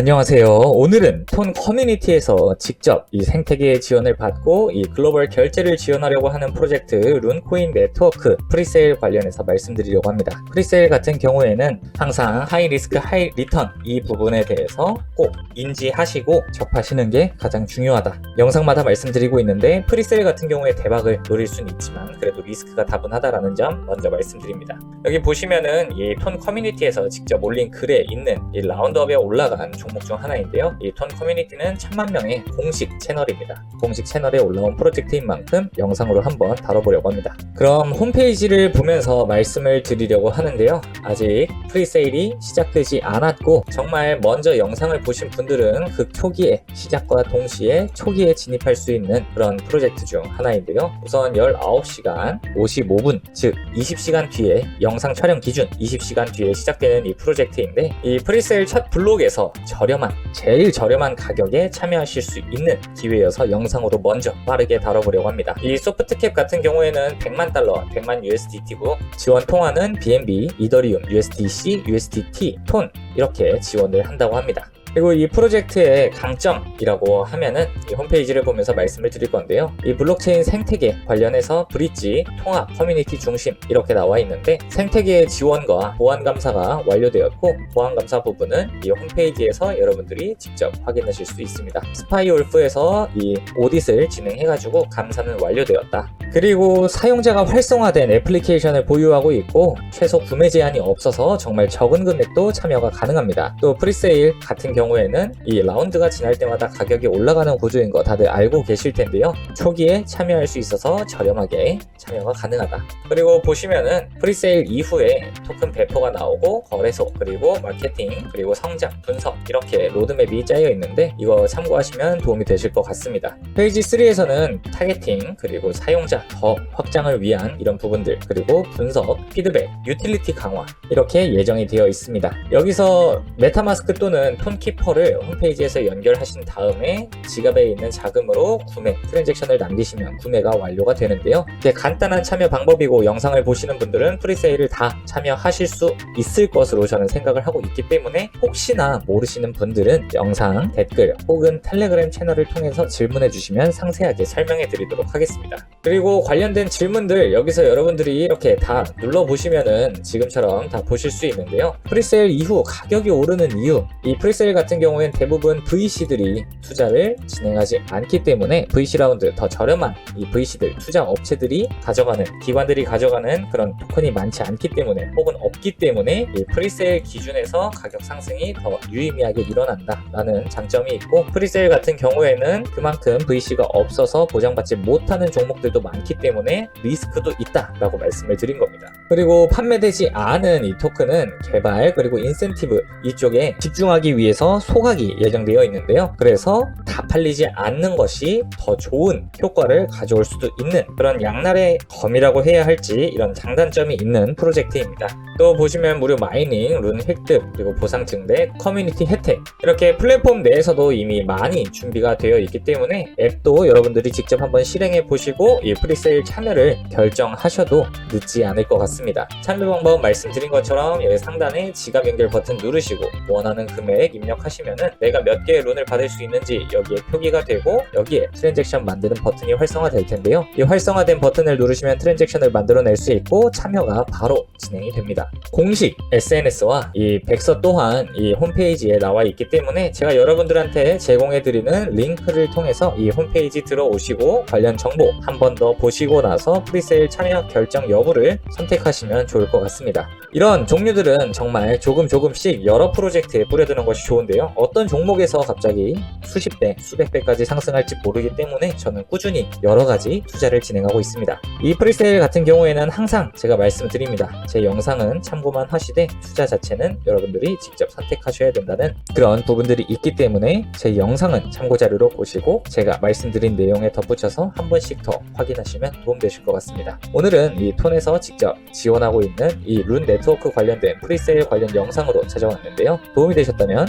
안녕하세요. 오늘은 톤 커뮤니티에서 직접 이 생태계 지원을 받고 이 글로벌 결제를 지원하려고 하는 프로젝트 룬코인 네트워크 프리세일 관련해서 말씀드리려고 합니다. 프리세일 같은 경우에는 항상 하이 리스크 하이 리턴 이 부분에 대해서 꼭 인지하시고 접하시는 게 가장 중요하다. 영상마다 말씀드리고 있는데 프리세일 같은 경우에 대박을 노릴 수는 있지만 그래도 리스크가 다분하다라는 점 먼저 말씀드립니다. 여기 보시면은 이 톤 커뮤니티에서 직접 올린 글에 있는 이 라운드업에 올라간 종목 중 하나인데요. 이톤 커뮤니티는 천만 명의 공식 채널입니다. 공식 채널에 올라온 프로젝트인 만큼 영상으로 한번 다뤄보려고 합니다. 그럼 홈페이지를 보면서 말씀을 드리려고 하는데요. 아직 프리세일이 시작되지 않았고 정말 먼저 영상을 보신 분들은 그 초기에 시작과 동시에 초기에 진입할 수 있는 그런 프로젝트 중 하나인데요. 우선 19시간 55분 즉 20시간 뒤에 영상 촬영 기준 20시간 뒤에 시작되는 이 프로젝트인데 이 프리세일 첫 블록에서 저렴한 제일 저렴한 가격에 참여하실 수 있는 기회여서 영상으로 먼저 빠르게 다뤄보려고 합니다. 이 소프트캡 같은 경우에는 100만 달러, 100만 USDT고 지원 통화는 BNB, 이더리움, USDC, USDT, 톤 이렇게 지원을 한다고 합니다. 그리고 이 프로젝트의 강점이라고 하면은 이 홈페이지를 보면서 말씀을 드릴 건데요. 이 블록체인 생태계 관련해서 브릿지, 통합, 커뮤니티 중심 이렇게 나와 있는데 생태계 지원과 보안 감사가 완료되었고 보안 감사 부분은 이 홈페이지에서 여러분들이 직접 확인하실 수 있습니다. 스파이 울프에서 이 오딧을 진행해가지고 감사는 완료되었다. 그리고 사용자가 활성화된 애플리케이션을 보유하고 있고 최소 구매 제한이 없어서 정말 적은 금액도 참여가 가능합니다. 또 프리세일 같은 경우 에는 이 라운드가 지날 때마다 가격이 올라가는 구조인 거 다들 알고 계실 텐데요. 초기에 참여할 수 있어서 저렴하게 참여가 가능하다. 그리고 보시면은 프리세일 이후에 토큰 배포가 나오고 거래소 그리고 마케팅 그리고 성장 분석 이렇게 로드맵이 짜여 있는데 이거 참고하시면 도움이 되실 것 같습니다. 페이지 3에서는 타겟팅 그리고 사용자 더 확장을 위한 이런 부분들 그리고 분석 피드백 유틸리티 강화 이렇게 예정이 되어 있습니다. 여기서 메타마스크 또는 톤키 퍼를 홈페이지에서 연결하신 다음에 지갑에 있는 자금으로 구매 트랜잭션을 남기시면 구매가 완료가 되는데요. 이게 간단한 참여 방법이고 영상을 보시는 분들은 프리세일을 다 참여하실 수 있을 것으로 저는 생각을 하고 있기 때문에 혹시나 모르시는 분들은 영상 댓글 혹은 텔레그램 채널을 통해서 질문해 주시면 상세하게 설명해 드리도록 하겠습니다. 그리고 관련된 질문들 여기서 여러분들이 이렇게 다 눌러 보시면은 지금처럼 다 보실 수 있는데요. 프리세일 이후 가격이 오르는 이유 이 프리세일 같은 경우엔 대부분 VC들이 투자를 진행하지 않기 때문에 VC 라운드 더 저렴한 이 VC들 투자 업체들이 가져가는 기관들이 가져가는 그런 토큰이 많지 않기 때문에 혹은 없기 때문에 이 프리세일 기준에서 가격 상승이 더 유의미하게 일어난다라는 장점이 있고 프리세일 같은 경우에는 그만큼 VC가 없어서 보장받지 못하는 종목들도 많기 때문에 리스크도 있다라고 말씀을 드린 겁니다. 그리고 판매되지 않은 이 토큰은 개발 그리고 인센티브 이쪽에 집중하기 위해서 소각이 예정되어 있는데요. 그래서 다 팔리지 않는 것이 더 좋은 효과를 가져올 수도 있는 그런 양날의 검이라고 해야 할지 이런 장단점이 있는 프로젝트입니다. 또 보시면 무료 마이닝, 룬 획득, 그리고 보상 증대, 커뮤니티 혜택 이렇게 플랫폼 내에서도 이미 많이 준비가 되어 있기 때문에 앱도 여러분들이 직접 한번 실행해 보시고 이 프리세일 참여를 결정하셔도 늦지 않을 것 같습니다. 참여 방법 말씀드린 것처럼 여기 상단에 지갑 연결 버튼 누르시고 원하는 금액 입력 하시면은 내가 몇 개의 룬을 받을 수 있는지 여기에 표기가 되고 여기에 트랜잭션 만드는 버튼이 활성화될 텐데요. 이 활성화된 버튼을 누르시면 트랜잭션을 만들어낼 수 있고 참여가 바로 진행이 됩니다. 공식 SNS와 이 백서 또한 이 홈페이지에 나와 있기 때문에 제가 여러분들한테 제공해드리는 링크를 통해서 이 홈페이지 들어오시고 관련 정보 한 번 더 보시고 나서 프리세일 참여 결정 여부를 선택하시면 좋을 것 같습니다. 이런 종류들은 정말 조금 조금씩 여러 프로젝트에 뿌려두는 것이 좋은데 요. 어떤 종목에서 갑자기 수십 배, 수백 배까지 상승할지 모르기 때문에 저는 꾸준히 여러 가지 투자를 진행하고 있습니다. 이 프리세일 같은 경우에는 항상 제가 말씀드립니다. 제 영상은 참고만 하시되 투자 자체는 여러분들이 직접 선택하셔야 된다는 그런 부분들이 있기 때문에 제 영상은 참고 자료로 보시고 제가 말씀드린 내용에 덧붙여서 한 번씩 더 확인하시면 도움되실 것 같습니다. 오늘은 이 톤에서 직접 지원하고 있는 이 룬 네트워크 관련된 프리세일 관련 영상으로 찾아왔는데요. 도움이 되셨다면